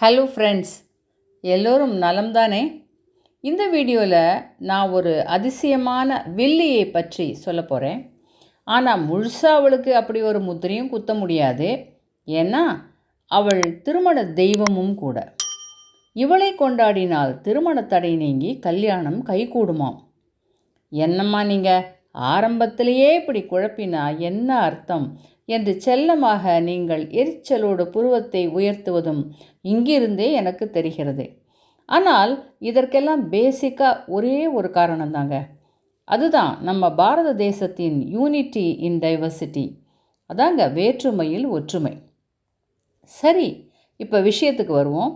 Hello friends எல்லோரும் நலம்தானே? இந்த வீடியோவில் நான் ஒரு அதிசயமான வில்லியை பற்றி சொல்ல போகிறேன் ஆனால் முழுசாக அவளுக்கு அப்படி ஒரு முத்திரையும் குத்த முடியாது. ஏன்னா அவள் திருமண தெய்வமும் கூட. இவளை கொண்டாடினால் திருமண தடை நீங்கி கல்யாணம் கைகூடுமாம். என்னம்மா நீங்கள் ஆரம்பத்திலேயே இப்படி குழப்பினா என்ன அர்த்தம்? என்று செல்லமாக நீங்கள் எரிச்சலோடு புருவத்தை உயர்த்துவதும் இங்கிருந்தே எனக்கு தெரிகிறது. ஆனால் இதற்கெல்லாம் பேசிக்காக ஒரே ஒரு காரணம்தாங்க. அதுதான் நம்ம பாரத தேசத்தின் யூனிட்டி இன் டைவர்சிட்டி அதாங்க வேற்றுமையில் ஒற்றுமை. சரி இப்போ விஷயத்துக்கு வருவோம்.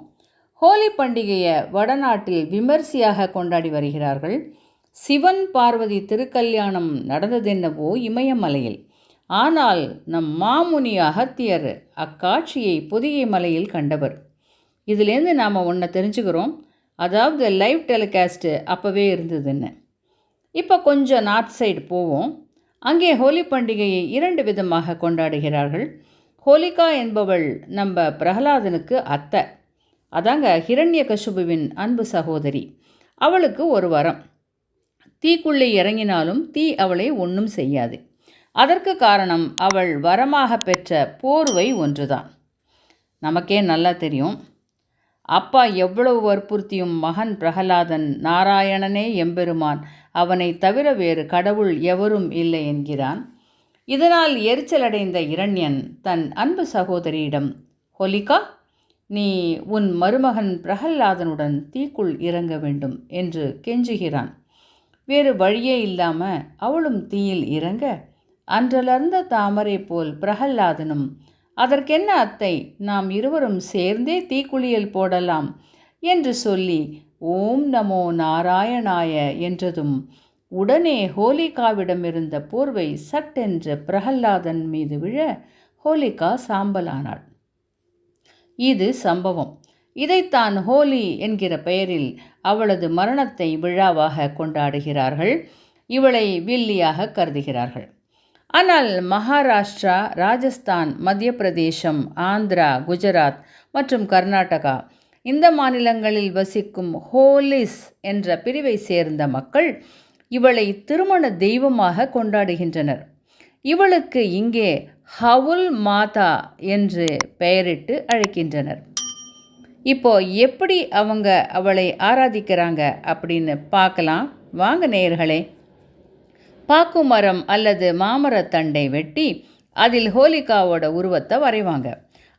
ஹோலி பண்டிகையை வடநாட்டில் விமர்சையாக கொண்டாடி வருகிறார்கள். சிவன் பார்வதி திருக்கல்யாணம் நடந்ததென்னவோ இமயமலையில். ஆனால் நம் மாமுனி அகத்தியர் அக்காட்சியை பொதிகை மலையில் கண்டவர். இதுலேருந்து நாம் ஒன்றை தெரிஞ்சுக்கிறோம். அதாவது லைவ் டெலிகாஸ்ட்டு அப்போவே இருந்ததுன்னு. இப்போ கொஞ்சம் நார்த் சைடு போவோம். அங்கே ஹோலி பண்டிகையை இரண்டு விதமாக கொண்டாடுகிறார்கள். ஹோலிகா என்பவள் நம்ம பிரகலாதனுக்கு அத்தை. அதாங்க ஹிரண்ய கசுபுவின் அன்பு சகோதரி. அவளுக்கு ஒரு வரம். தீக்குள்ளே இறங்கினாலும் தீ அவளை ஒன்றும் செய்யாது. அதற்கு காரணம் அவள் வரமாக பெற்ற போர்வை ஒன்றுதான். நமக்கே நல்லா தெரியும். அப்பா எவ்வளவு வற்புறுத்தியும் மகன் பிரகலாதன் நாராயணனே எம்பெருமான். அவனை தவிர வேறு கடவுள் எவரும் இல்லை என்கிறான். இதனால் எரிச்சலடைந்த இரண்யன் தன் அன்பு சகோதரியிடம் ஹொலிகா நீ உன் மருமகன் பிரகல்லாதனுடன் தீக்குள் இறங்க வேண்டும் என்று கெஞ்சுகிறான். வேறு வழியே இல்லாமல் அவளும் தீயில் இறங்க அன்றலர்ந்த தாமரை போல் பிரகல்லாதனும் அதற்கென்ன அத்தை? நாம் இருவரும் சேர்ந்தே தீக்குளியல் போடலாம் என்று சொல்லி ஓம் நமோ நாராயணாய என்றதும் உடனே ஹோலிகாவிடம் இருந்த போர்வை சட்டென்று பிரகல்லாதன் மீது விழ ஹோலிகா சாம்பலானாள். இது சம்பவம். இதைத்தான் ஹோலி என்கிற பெயரில் அவளது மரணத்தை விழாவாக கொண்டாடுகிறார்கள். இவளை வில்லியாக கருதுகிறார்கள். ஆனால் மகாராஷ்டிரா ராஜஸ்தான் மத்திய பிரதேசம் ஆந்திரா குஜராத் மற்றும் கர்நாடகா இந்த மாநிலங்களில் வசிக்கும் ஹோலிஸ் என்ற பிரிவை சேர்ந்த மக்கள் இவளை திருமண தெய்வமாக கொண்டாடுகின்றனர். இவளுக்கு இங்கே ஹவுல் மாதா என்று பெயரிட்டு அழைக்கின்றனர். இப்போ எப்படி அவங்க அவளை ஆராதிக்கிறாங்க அப்படின்னு பார்க்கலாம். வாங்க நேயர்களே பாக்குமரம் அல்லது மாமரத்தண்டை வெட்டி அதில் ஹோலிகாவோட உருவத்தை வரைவாங்க.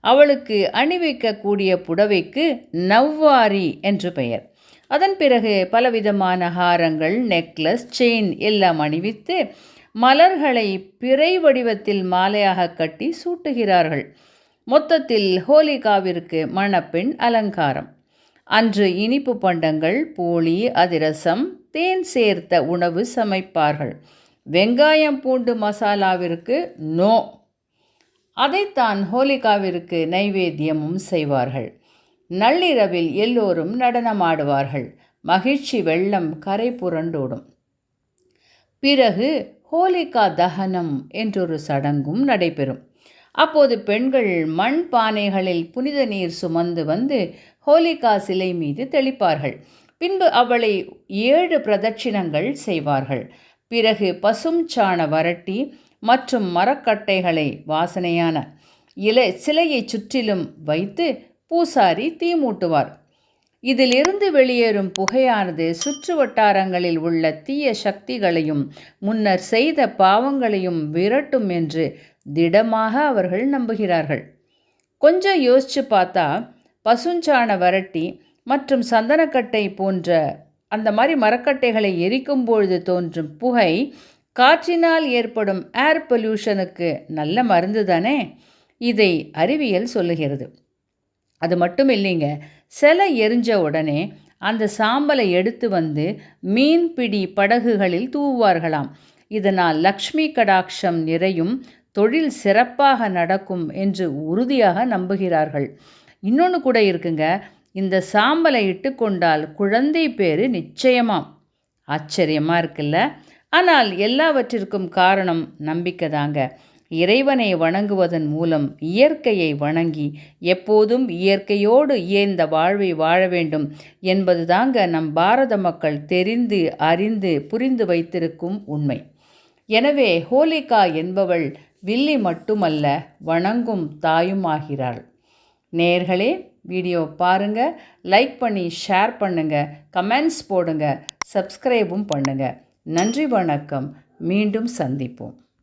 அவளுக்கு அணிவிக்கக்கூடிய புடவைக்கு நவ்வாரி என்று பெயர். அதன் பிறகு பலவிதமான ஹாரங்கள் நெக்லஸ் செயின் எல்லாம் அணிவித்து மலர்களை பிறை வடிவத்தில் மாலையாக கட்டி சூட்டுகிறார்கள். மொத்தத்தில் ஹோலிகாவிற்கு மணப்பெண் அலங்காரம். அன்று இனிப்பு பண்டங்கள் போளி அதிரசம் தேன் சேர்த்த உணவு சமைப்பார்கள். வெங்காயம் பூண்டு மசாலாவிற்கு நோ. அதைத்தான் ஹோலிகாவிற்கு நைவேத்தியமும் செய்வார்கள். நள்ளிரவில் எல்லோரும் நடனமாடுவார்கள். மகிழ்ச்சி வெள்ளம் கரை புரண்டோடும். பிறகு ஹோலிகா தகனம் என்றொரு சடங்கும் நடைபெறும். அப்போது பெண்கள் மண் பானைகளில் புனித நீர் சுமந்து வந்து ஹோலிகா சிலை மீது தெளிப்பார்கள். பின்பு அவளை ஏழு பிரதட்சிணங்கள் செய்வார்கள். பிறகு பசும் சாண வரட்டி மற்றும் மரக்கட்டைகளை வாசனையான இலை சிலையை சுற்றிலும் வைத்து பூசாரி தீ மூட்டுவார். இதிலிருந்து வெளியேறும் புகையானது சுற்று வட்டாரங்களில் உள்ள தீய சக்திகளையும் முன்னர் செய்த பாவங்களையும் விரட்டும் என்று திடமாக அவர்கள் நம்புகிறார்கள். கொஞ்சம் யோசித்து பார்த்தா பசுஞ்சாண வரட்டி மற்றும் சந்தனக்கட்டை போன்ற அந்த மாதிரி மரக்கட்டைகளை எரிக்கும் பொழுது தோன்றும் புகை காற்றினால் ஏற்படும் ஏர் பொல்யூஷனுக்கு நல்ல மருந்து தானே? இதை அறிவியல் சொல்லுகிறது. அது மட்டும் இல்லைங்க சிலை எரிஞ்ச உடனே அந்த சாம்பலை எடுத்து வந்து மீன்பிடி படகுகளில் தூவுவார்களாம். இதனால் லக்ஷ்மி கடாட்சம் நிறையும் தொழில் சிறப்பாக நடக்கும் என்று உறுதியாக நம்புகிறார்கள். இன்னொன்று கூட இருக்குங்க இந்த சாம்பலை இட்டுக்கொண்டால் குழந்தை பேர் நிச்சயமாம். ஆச்சரியமாக இருக்குல்ல? ஆனால் எல்லாவற்றிற்கும் காரணம் நம்பிக்கை தாங்க இறைவனை வணங்குவதன் மூலம் இயற்கையை வணங்கி எப்போதும் இயற்கையோடு இயந்த வாழ்வை வாழ வேண்டும் என்பது தாங்க நம் பாரத மக்கள் தெரிந்து அறிந்து புரிந்து வைத்திருக்கும் உண்மை. எனவே ஹோலிகா என்பவள் வில்லி மட்டுமல்ல வணங்கும் தாயும் ஆகிறாள் நேர்களே வீடியோ பாருங்கள் லைக் பண்ணி ஷேர் பண்ணுங்கள் கமெண்ட்ஸ் போடுங்க சப்ஸ்கிரைபும் பண்ணுங்கள் நன்றி வணக்கம். மீண்டும் சந்திப்போம்.